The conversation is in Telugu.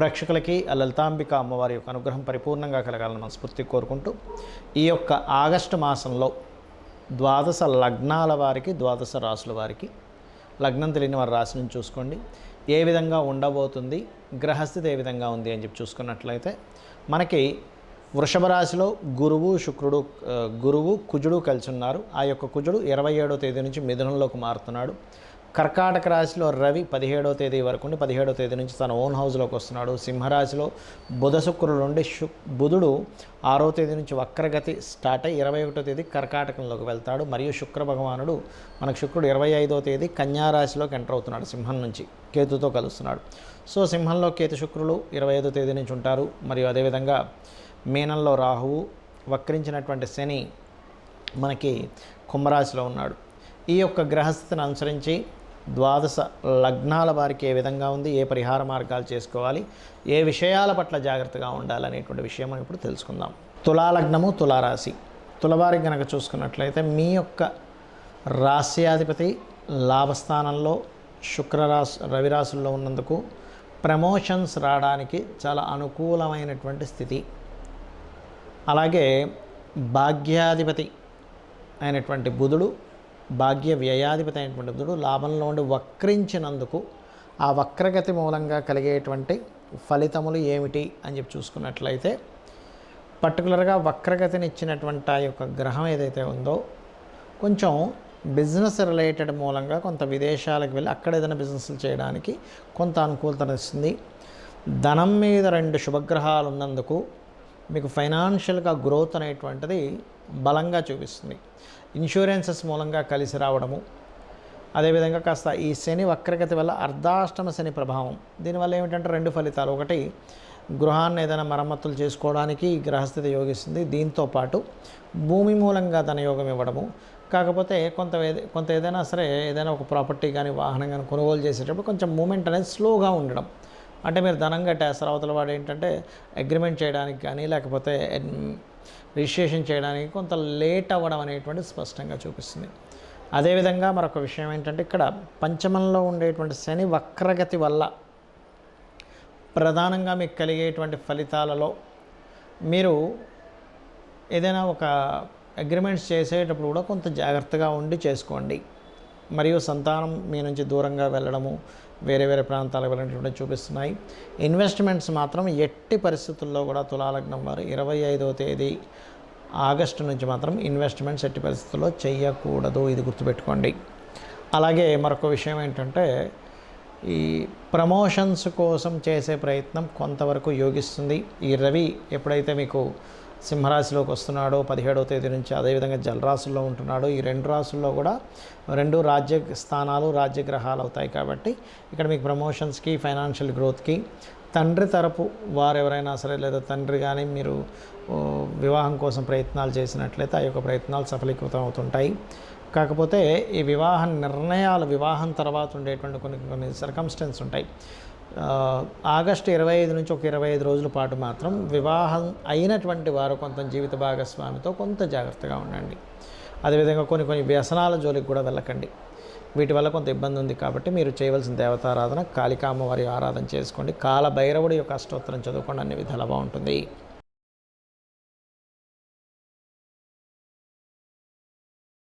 ప్రేక్షకులకి ఆ లలితాంబిక అమ్మవారి యొక్క అనుగ్రహం పరిపూర్ణంగా కలగాలని మనస్ఫూర్తి కోరుకుంటూ ఈ యొక్క ఆగస్టు మాసంలో ద్వాదశ లగ్నాల వారికి ద్వాదశ రాసుల వారికి లగ్నం తెలియని వారి రాశిని చూసుకోండి. ఏ విధంగా ఉండబోతుంది గ్రహస్థితి ఏ విధంగా ఉంది అని చెప్పి చూసుకున్నట్లయితే మనకి వృషభ రాశిలో గురువు శుక్రుడు గురువు కుజుడు కలిసి ఉన్నారు. ఆ యొక్క కుజుడు ఇరవై ఏడో తేదీ నుంచి మిథునంలోకి మారుతున్నాడు. కర్కాటక రాశిలో రవి పదిహేడో తేదీ వరకు ఉండి పదిహేడో తేదీ నుంచి తన ఓన్ హౌస్లోకి వస్తున్నాడు. సింహరాశిలో బుధ శుక్రుడు నుండి శు బుధుడు ఆరో తేదీ నుంచి వక్రగతి స్టార్ట్ అయ్యి ఇరవై ఒకటో తేదీ కర్కాటకంలోకి వెళ్తాడు. మరియు శుక్ర భగవానుడు మనకు శుక్రుడు ఇరవై ఐదో తేదీ కన్యారాశిలోకి ఎంటర్ అవుతున్నాడు సింహం నుంచి కేతుతో కలుస్తున్నాడు. సో సింహంలో కేతు శుక్రులు ఇరవై ఐదో తేదీ నుంచి ఉంటారు. మరియు అదేవిధంగా మీనంలో రాహువు వక్రించినటువంటి శని మనకి కుంభరాశిలో ఉన్నాడు. ఈ యొక్క గ్రహస్థితిని అనుసరించి ద్వాదశ లగ్నాల వారికి ఏ విధంగా ఉంది ఏ పరిహార మార్గాలు చేసుకోవాలి ఏ విషయాల పట్ల జాగ్రత్తగా ఉండాలనేటువంటి విషయం మనం ఇప్పుడు తెలుసుకుందాం. తులాలగ్నము తులారాశి. తులవారికి కనుక చూసుకున్నట్లయితే మీ యొక్క రాశ్యాధిపతి లాభస్థానంలో శుక్రరాశి రవిరాశుల్లో ఉన్నందుకు ప్రమోషన్స్ రావడానికి చాలా అనుకూలమైనటువంటి స్థితి. అలాగే భాగ్యాధిపతి అయినటువంటి బుధుడు భాగ్య వ్యయాధిపతి అయినటువంటి బుధుడు లాభంలో ఉండి వక్రించినందుకు ఆ వక్రగతి మూలంగా కలిగేటువంటి ఫలితములు ఏమిటి అని చెప్పి చూసుకున్నట్లయితే పర్టికులర్గా వక్రగతిని ఇచ్చినటువంటి ఆ యొక్క గ్రహం ఏదైతే ఉందో కొంచెం బిజినెస్ రిలేటెడ్ మూలంగా కొంత విదేశాలకు వెళ్ళి అక్కడ ఏదైనా బిజినెస్లు చేయడానికి కొంత అనుకూలతనిస్తుంది ధనం మీద రెండు శుభగ్రహాలు ఉన్నందుకు మీకు ఫైనాన్షియల్గా గ్రోత్ అనేటువంటిది బలంగా చూపిస్తుంది. ఇన్సూరెన్సెస్ మూలంగా కలిసి రావడము. అదేవిధంగా కాస్త ఈ శని వక్రగతి వల్ల అర్ధాష్టమ శని ప్రభావం. దీనివల్ల ఏమిటంటే రెండు ఫలితాలు. ఒకటి గృహాన్ని ఏదైనా మరమ్మతులు చేసుకోవడానికి ఈ గ్రహస్థితి యోగిస్తుంది. దీంతో పాటు భూమి మూలంగా ధనయోగం ఇవ్వడము. కాకపోతే కొంత కొంత ఏదైనా సరే ఏదైనా ఒక ప్రాపర్టీ కానీ వాహనం కానీ కొనుగోలు చేసేటప్పుడు కొంచెం మూమెంట్ అనేది స్లోగా ఉండడం. అంటే మీరు ధనం కట్టేస్తారు. అవతల వాడు ఏంటంటే అగ్రిమెంట్ చేయడానికి కానీ లేకపోతే రిజిస్ట్రేషన్ చేయడానికి కొంత లేట్ అవ్వడం అనేటువంటి స్పష్టంగా చూపిస్తుంది. అదేవిధంగా మరొక విషయం ఏంటంటే ఇక్కడ పంచమంలో ఉండేటువంటి శని వక్రగతి వల్ల ప్రధానంగా మీకు కలిగేటువంటి ఫలితాలలో మీరు ఏదైనా ఒక అగ్రిమెంట్స్ చేసేటప్పుడు కూడా కొంత జాగ్రత్తగా ఉండి చేసుకోండి. మరియు సంతానం మీ నుంచి దూరంగా వెళ్ళడము వేరే వేరే ప్రాంతాలకు వెళ్ళినటువంటి చూపిస్తున్నాయి. ఇన్వెస్ట్మెంట్స్ మాత్రం ఎట్టి పరిస్థితుల్లో కూడా తులాలగ్నం వారు ఇరవై ఐదవ తేదీ ఆగస్టు నుంచి మాత్రం ఇన్వెస్ట్మెంట్స్ ఎట్టి పరిస్థితుల్లో చేయకూడదు ఇది గుర్తుపెట్టుకోండి. అలాగే మరొక విషయం ఏంటంటే ఈ ప్రమోషన్స్ కోసం చేసే ప్రయత్నం కొంతవరకు యోగిస్తుంది. ఈ రవి ఎప్పుడైతే మీకు సింహరాశిలోకి వస్తున్నాడో పదిహేడవ తేదీ నుంచి అదేవిధంగా జలరాశుల్లో ఉంటున్నాడు ఈ రెండు రాశుల్లో కూడా రెండు రాజ్య స్థానాలు రాజ్యగ్రహాలు అవుతాయి కాబట్టి ఇక్కడ మీకు ప్రమోషన్స్కి ఫైనాన్షియల్ గ్రోత్కి తండ్రి తరపు వారు ఎవరైనా సరే లేదా తండ్రి కానీ మీరు వివాహం కోసం ప్రయత్నాలు చేసినట్లయితే ఆ యొక్క ప్రయత్నాలు సఫలీకృతం అవుతుంటాయి. కాకపోతే ఈ వివాహ నిర్ణయాలు వివాహం తర్వాత ఉండేటువంటి కొన్ని కొన్ని సర్కమ్స్టెన్స్ ఉంటాయి. ఆగస్టు ఇరవై ఐదు నుంచి ఒక ఇరవై ఐదు రోజుల పాటు మాత్రం వివాహం అయినటువంటి వారు కొంత జీవిత భాగస్వామితో కొంత జాగ్రత్తగా ఉండండి. అదేవిధంగా కొన్ని కొన్ని వ్యసనాల జోలికి కూడా వెళ్ళకండి. వీటి వల్ల కొంత ఇబ్బంది ఉంది కాబట్టి మీరు చేయవలసిన దేవతారాధన కాళికామ్మవారి ఆరాధన చేసుకోండి. కాల భైరవుడి యొక్క అష్టోత్తరం చదువుకోండి. అన్ని విధాలు బాగుంటుంది.